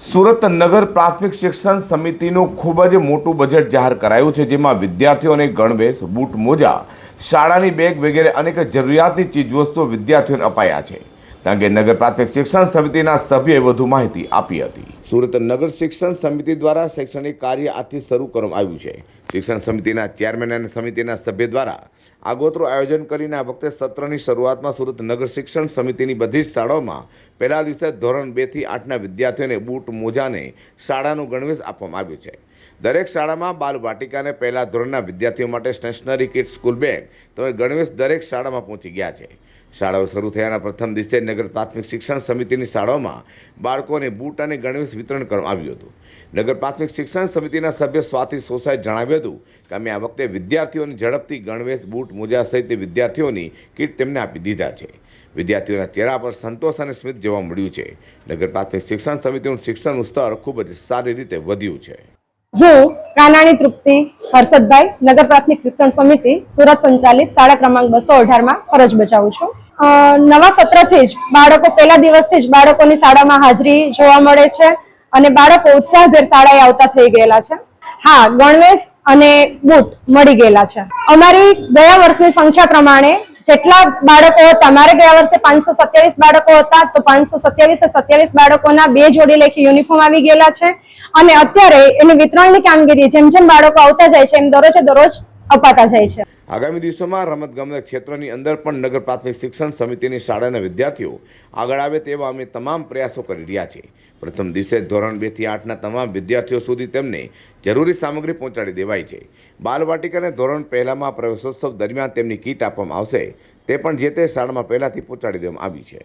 સુરત નગર પ્રાથમિક શિક્ષણ સમિતિનું ખૂબ જ મોટું બજેટ જાહેર કરાયું છે, જેમાં વિદ્યાર્થીઓને ગણવેશ, બૂટ, મોજા, શાળાની બેગ વગેરે અનેક જરૂરિયાતની ચીજવસ્તુઓ વિદ્યાર્થીઓને અપાયા છે. કારણ કે નગર પ્રાથમિક શિક્ષણ સમિતિના સભ્યોએ વધુ માહિતી આપી હતી. સુરત નગર શિક્ષણ સમિતિ દ્વારા શૈક્ષણિક કાર્ય આજથી શરૂ કરવામાં આવ્યું છે. શિક્ષણ સમિતિના ચેરમેન અને સમિતિના સભ્ય દ્વારા આગોતરું આયોજન કરીને આ વખતે સત્રની શરૂઆતમાં સુરત નગર શિક્ષણ સમિતિની બધી જ શાળાઓમાં પહેલા દિવસે ધોરણ બેથી આઠના વિદ્યાર્થીઓને બૂટ મોજાને શાળાનું ગણવેશ આપવામાં આવ્યું છે. દરેક શાળામાં બાલ વાટિકાને પહેલા ધોરણના વિદ્યાર્થીઓ માટે સ્ટેશનરી કિટ સ્કૂલ બેગ તેમજ ગણવેશ દરેક શાળામાં પહોંચી ગયા છે. શાળાઓ શરૂ થયાના પ્રથમ દિવસે નગર પ્રાથમિક શિક્ષણ સમિતિની શાળાઓમાં બાળકોને બૂટ અને ગણવેશ વિતરણ કરવામાં આવ્યું હતું. નગર પ્રાથમિક શિક્ષણ સમિતિના સભ્ય સ્વાતિ સોસાએ જણાવ્યું હતું કે અમે આ વખતે વિદ્યાર્થીઓને ઝડપથી ગણવેશ, બૂટ, મોજા સહિત વિદ્યાર્થીઓની કીટ તેમને આપી દીધા છે. વિદ્યાર્થીઓના ચહેરા પર સંતોષ અને સ્મિત જોવા મળ્યું છે. નગર પ્રાથમિક શિક્ષણ સમિતિનું શિક્ષણનું સ્તર ખૂબ જ સારી રીતે વધ્યું છે. હું કાનાણી તૃપ્તિ હર્ષદભાઈ, નગર પ્રાથમિક શિક્ષણ સમિતિ, સુરત સંચાલિત શાળા ક્રમાંક બસો અઢારમાં ફરજ બજાવું છું. નવા સત્રથી જ બાળકો, પહેલા દિવસથી જ બાળકોની શાળામાં હાજરી જોવા મળે છે અને બાળકો ઉત્સાહભેર શાળાએ આવતા થઈ ગયેલા છે. હા, ગણવેશ અને બૂટ મળી ગયેલા છે. અમારી ગયા વર્ષની સંખ્યા પ્રમાણે જેટલા બાળકો તમારે મારે ગયા વર્ષે પાંચસો સત્યાવીસ બાળકો હતા, તો પાંચસો સત્યાવીસ સત્યાવીસ બાળકોના બે જોડી લેખી યુનિફોર્મ આવી ગયેલા છે. અને અત્યારે એની વિતરણની કામગીરી જેમ જેમ બાળકો આવતા જાય છે, એમ દરરોજે દરરોજ અપાતા જાય છે. આગામી દિવસોમાં રમતગમત ક્ષેત્રની અંદર પણ નગર પ્રાથમિક શિક્ષણ સમિતિની શાળાના વિદ્યાર્થીઓ આગળ આવે તેવા અમે તમામ પ્રયાસો કરી રહ્યા છે પ્રથમ દિવસે ધોરણ બેથી આઠના તમામ વિદ્યાર્થીઓ સુધી તેમને જરૂરી સામગ્રી પહોંચાડી દેવાઈ છે. બાલવાટિકાને ધોરણ પહેલામાં પ્રવેશોત્સવ દરમિયાન તેમની કીટ આપવામાં આવશે. તે પણ જે તે શાળામાં પહેલાંથી પહોંચાડી દેવામાં આવી છે.